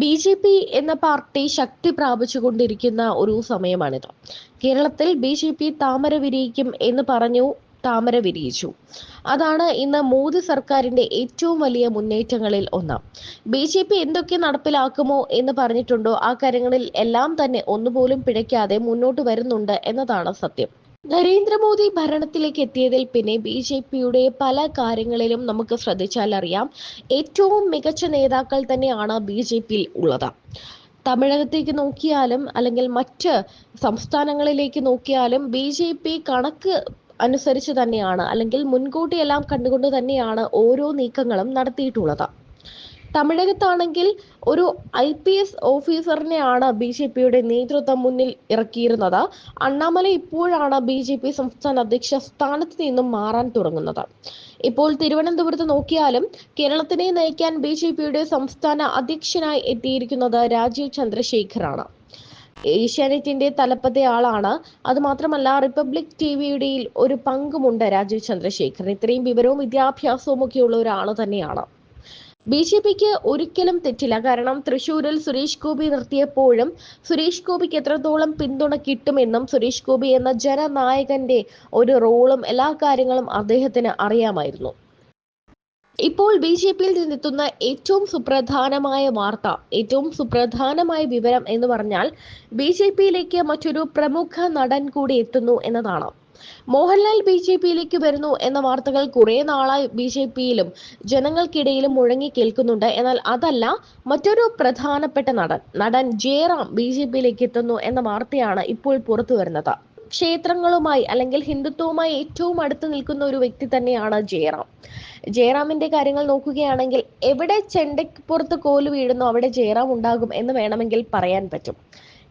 B J P എന്ന party ശക്തി പ്രാപിച്ചുകൊണ്ടിരിക്കുന്ന ഒരു സമയമാണിത്. കേരളത്തിൽ ബി ജെ പി താമര വിരിയിക്കും എന്ന് പറഞ്ഞു താമര വിരിയിച്ചു. അതാണ് ഇന്ന് മോദി സർക്കാരിന്റെ ഏറ്റവും വലിയ മുന്നേറ്റങ്ങളിൽ ഒന്ന്. ബി ജെ പി എന്തൊക്കെ നടപ്പിലാക്കുമോ എന്ന് പറഞ്ഞിട്ടുണ്ടോ? ആ കാര്യങ്ങളിൽ എല്ലാം തന്നെ ഒന്നുപോലും പിഴയ്ക്കാതെ മുന്നോട്ട് വരുന്നുണ്ട് എന്നതാണ് സത്യം. നരേന്ദ്രമോദി ഭരണത്തിലേക്ക് എത്തിയതിൽ പിന്നെ ബി ജെ പിയുടെ പല കാര്യങ്ങളിലും നമുക്ക് ശ്രദ്ധിച്ചാൽ അറിയാം. ഏറ്റവും മികച്ച നേതാക്കൾ തന്നെയാണ് ബി ജെ പിയിൽ ഉള്ളത്. തമിഴകത്തേക്ക് നോക്കിയാലും അല്ലെങ്കിൽ മറ്റ് സംസ്ഥാനങ്ങളിലേക്ക് നോക്കിയാലും ബി ജെ പി കണക്ക് അനുസരിച്ച് തന്നെയാണ് അല്ലെങ്കിൽ മുൻകൂട്ടി എല്ലാം കണ്ടുകൊണ്ട് തന്നെയാണ് ഓരോ നീക്കങ്ങളും നടത്തിയിട്ടുള്ളത്. തമിഴകത്താണെങ്കിൽ ഒരു ഐ പി എസ് ഓഫീസറിനെയാണ് ബി ജെ പിയുടെ നേതൃത്വം മുന്നിൽ ഇറക്കിയിരുന്നത്. അണ്ണാമല ഇപ്പോഴാണ് ബി ജെ പി സംസ്ഥാന അധ്യക്ഷ സ്ഥാനത്ത് നിന്നും മാറാൻ തുടങ്ങുന്നത്. ഇപ്പോൾ തിരുവനന്തപുരത്ത് നോക്കിയാലും കേരളത്തിനെ നയിക്കാൻ ബി ജെ പിയുടെ സംസ്ഥാന അധ്യക്ഷനായി എത്തിയിരിക്കുന്നത് രാജീവ് ചന്ദ്രശേഖറാണ് ഏഷ്യാനെറ്റിന്റെ തലപ്പത്തെ ആളാണ് അത് മാത്രമല്ല റിപ്പബ്ലിക് ടി വിയുടെ ഒരു പങ്കുമുണ്ട് രാജീവ് ചന്ദ്രശേഖരൻ. ഇത്രയും വിവരവും വിദ്യാഭ്യാസവും ഒക്കെയുള്ള ഒരാൾ തന്നെയാണ്. ബി ജെ പിക്ക് ഒരിക്കലും തെറ്റില്ല. കാരണം തൃശൂരിൽ സുരേഷ് ഗോപി നിർത്തിയപ്പോഴും സുരേഷ് ഗോപിക്ക് എത്രത്തോളം പിന്തുണ കിട്ടുമെന്നും സുരേഷ് ഗോപി എന്ന ജനനായകന്റെ ഒരു റോളും എല്ലാ കാര്യങ്ങളും അദ്ദേഹത്തിന് അറിയാമായിരുന്നു. ഇപ്പോൾ ബി ജെ പിയിൽ നിന്നെത്തുന്ന ഏറ്റവും സുപ്രധാനമായ വാർത്ത ഏറ്റവും സുപ്രധാനമായ വിവരം എന്ന് പറഞ്ഞാൽ ബി ജെ പിയിലേക്ക് മറ്റൊരു പ്രമുഖ നടൻ കൂടി എത്തുന്നു എന്നതാണ്. മോഹൻലാൽ ബി ജെ പിയിലേക്ക് വരുന്നു എന്ന വാർത്തകൾ കുറെ നാളായി ബി ജെ പിയിലും ജനങ്ങൾക്കിടയിലും മുഴങ്ങി കേൾക്കുന്നുണ്ട്. എന്നാൽ അതല്ല മറ്റൊരു പ്രധാനപ്പെട്ട നടൻ നടൻ ജയറാം ബി ജെ പിയിലേക്ക് എത്തുന്നു എന്ന വാർത്തയാണ് ഇപ്പോൾ പുറത്തു വരുന്നത്. ക്ഷേത്രങ്ങളുമായി അല്ലെങ്കിൽ ഹിന്ദുത്വവുമായി ഏറ്റവും അടുത്ത് നിൽക്കുന്ന ഒരു വ്യക്തി തന്നെയാണ് ജയറാം. ജയറാമിന്റെ കാര്യങ്ങൾ നോക്കുകയാണെങ്കിൽ എവിടെ ചെണ്ടയ്ക്ക് കോൽ വീഴുന്നു അവിടെ ജയറാം ഉണ്ടാകും എന്ന് വേണമെങ്കിൽ പറയാൻ പറ്റും.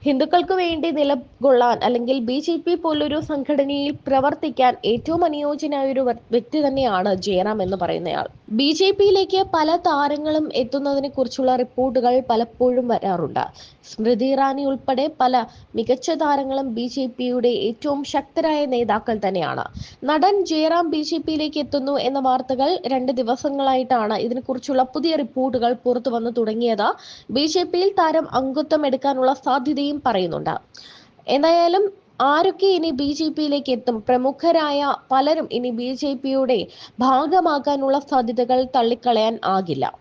ഹിന്ദുക്കൾക്ക് വേണ്ടി നിലകൊള്ളാൻ അല്ലെങ്കിൽ ബി ജെ പി പോലൊരു സംഘടനയിൽ പ്രവർത്തിക്കാൻ ഏറ്റവും അനുയോജ്യനായ ഒരു വ്യക്തി തന്നെയാണ് ജയറാം എന്ന് പറയുന്നയാൾ. ബി ജെ പിയിലേക്ക് പല താരങ്ങളും എത്തുന്നതിനെ കുറിച്ചുള്ള റിപ്പോർട്ടുകൾ പലപ്പോഴും വരാറുണ്ട്. സ്മൃതി ഇറാനി ഉൾപ്പെടെ പല മികച്ച താരങ്ങളും ബി ജെ പിയുടെ ഏറ്റവും ശക്തരായ നേതാക്കൾ തന്നെയാണ്. നടൻ ജയറാം ബി ജെ പിയിലേക്ക് എത്തുന്നു എന്ന വാർത്തകൾ രണ്ട് ദിവസങ്ങളായിട്ടാണ് ഇതിനെക്കുറിച്ചുള്ള പുതിയ റിപ്പോർട്ടുകൾ പുറത്തു വന്നു തുടങ്ങിയത്. ബി ജെ പിയിൽ താരം അംഗത്വം എടുക്കാനുള്ള സാധ്യതയും പറയുന്നുണ്ട്. എന്തായാലും ആരൊക്കെ ഇനി ബി ജെ പിയിലേക്ക് എത്തും? പ്രമുഖരായ പലരും ഇനി ബി ജെ പിയുടെ ഭാഗമാകാനുള്ള സാധ്യതകൾ തള്ളിക്കളയാൻ ആകില്ല.